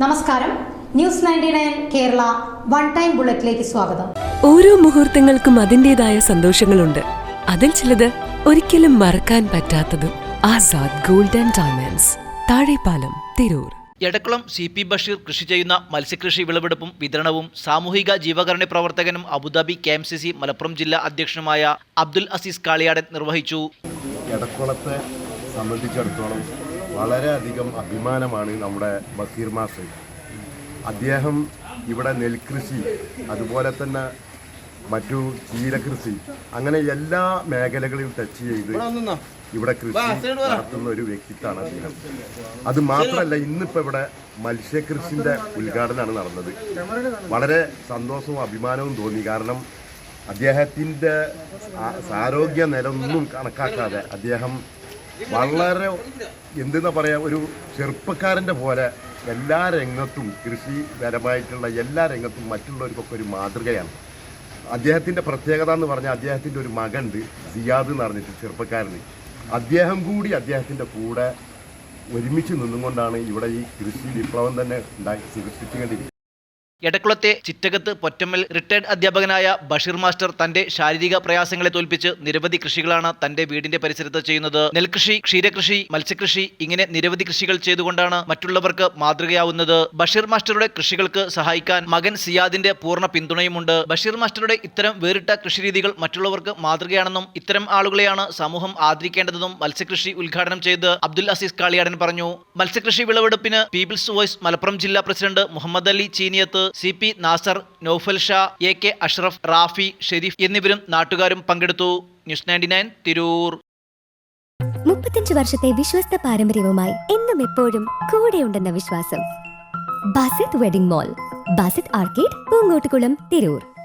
നമസ്കാരം. News ninety nine Kerala one time ബുള്ളറ്റിലേക്ക് സ്വാഗതം. ഓരോ മുഹൂർത്തങ്ങൾക്കും അതിന്റെതായ സന്തോഷങ്ങളുണ്ട്. അതിൽ ചിലത് ഒരിക്കലും മറക്കാൻ പറ്റാത്തതും Azad golden and diamonds. Thazhepalam Tirur. Edakkulam C P Basheer കൃഷി ചെയ്യുന്ന മത്സ്യകൃഷി വിളവെടുപ്പും വിതരണവും സാമൂഹിക ജീവകരണ പ്രവർത്തകനും Abu Dhabi K M C C Malappuram ജില്ലാ അധ്യക്ഷനുമായ അബ്ദുൽ അസീസ് കാളിയാടൻ നിർവഹിച്ചു. എടക്കുളത്തെ സംബന്ധിച്ചിടത്തോളം വളരെയധികം അഭിമാനമാണ് നമ്മുടെ ബഷീർ മാസ്റ്റർ. അദ്ദേഹം ഇവിടെ നെൽകൃഷി അതുപോലെ തന്നെ മറ്റു ചീരകൃഷി അങ്ങനെ എല്ലാ മേഖലകളിലും ടച്ച് ചെയ്ത് ഇവിടെ കൃഷി നടത്തുന്ന ഒരു വ്യക്തിത്വമാണ് അദ്ദേഹം. അത് മാത്രമല്ല ഇന്നിപ്പോൾ ഇവിടെ മത്സ്യകൃഷിന്റെ ഉദ്ഘാടനമാണ് നടന്നത്. വളരെ സന്തോഷവും അഭിമാനവും തോന്നി. കാരണം അദ്ദേഹത്തിന്റെ ആരോഗ്യ നിലൊന്നും കണക്കാക്കാതെ അദ്ദേഹം വളരെ എന്തെന്നാ പറയാ ഒരു ചെറുപ്പക്കാരന്റെ പോലെ എല്ലാ രംഗത്തും കൃഷിപരമായിട്ടുള്ള എല്ലാ രംഗത്തും മറ്റുള്ളവർക്കൊക്കെ ഒരു മാതൃകയാണ്. അദ്ദേഹത്തിന്റെ പ്രത്യേകത എന്ന് പറഞ്ഞാൽ അദ്ദേഹത്തിന്റെ ഒരു മകനുണ്ട് സിയാദ് എന്ന് പറഞ്ഞിട്ട് ചെറുപ്പക്കാരന്. അദ്ദേഹം കൂടി അദ്ദേഹത്തിന്റെ കൂടെ ഒരുമിച്ച് നിന്നുകൊണ്ടാണ് ഇവിടെ ഈ കൃഷി വിപ്ലവം തന്നെ ഉണ്ടായി സൃഷ്ടിച്ചുകൊണ്ടിരിക്കുന്നത്. എടക്കുളത്തെ ചിറ്റകത്ത് പൊറ്റമ്മൽ റിട്ടയർഡ് അധ്യാപകനായ ബഷീർ മാസ്റ്റർ തന്റെ ശാരീരിക പ്രയാസങ്ങളെ തോൽപ്പിച്ച് നിരവധി കൃഷികളാണ് തന്റെ വീടിന്റെ പരിസരത്ത് ചെയ്യുന്നത്. നെൽകൃഷി ക്ഷീരകൃഷി മത്സ്യകൃഷി ഇങ്ങനെ നിരവധി കൃഷികൾ ചെയ്തുകൊണ്ടാണ് മറ്റുള്ളവർക്ക് മാതൃകയാവുന്നത്. ബഷീർ മാസ്റ്ററുടെ കൃഷികൾക്ക് സഹായിക്കാൻ മകൻ സിയാദിന്റെ പൂർണ പിന്തുണയുമുണ്ട്. ബഷീർ മാസ്റ്ററുടെ ഇത്തരം വേറിട്ട കൃഷിരീതികൾ മറ്റുള്ളവർക്ക് മാതൃകയാണെന്നും ഇത്തരം ആളുകളെയാണ് സമൂഹം ആദരിക്കേണ്ടതെന്നും മത്സ്യകൃഷി ഉദ്ഘാടനം ചെയ്ത് അബ്ദുൽ അസീസ് കാളിയാടൻ പറഞ്ഞു. മത്സ്യകൃഷി വിളവെടുപ്പിന് പീപ്പിൾസ് വോയ്സ് മലപ്പുറം ജില്ലാ president Muhammad Ali Cheeniyath C P Nasar Noufal Shah A K Ashraf Rafi Sherif എന്നിവരും നാട്ടുകാരും പങ്കെടുത്തു. News ninety nine Tirur. മുപ്പത്തഞ്ച് വർഷത്തെ വിശ്വസ്ത പാരമ്പര്യവുമായി എന്നും എപ്പോഴും കൂടെയുണ്ടെന്ന വിശ്വാസം. Basith wedding mall Basith arcade Poongottukulam Tirur.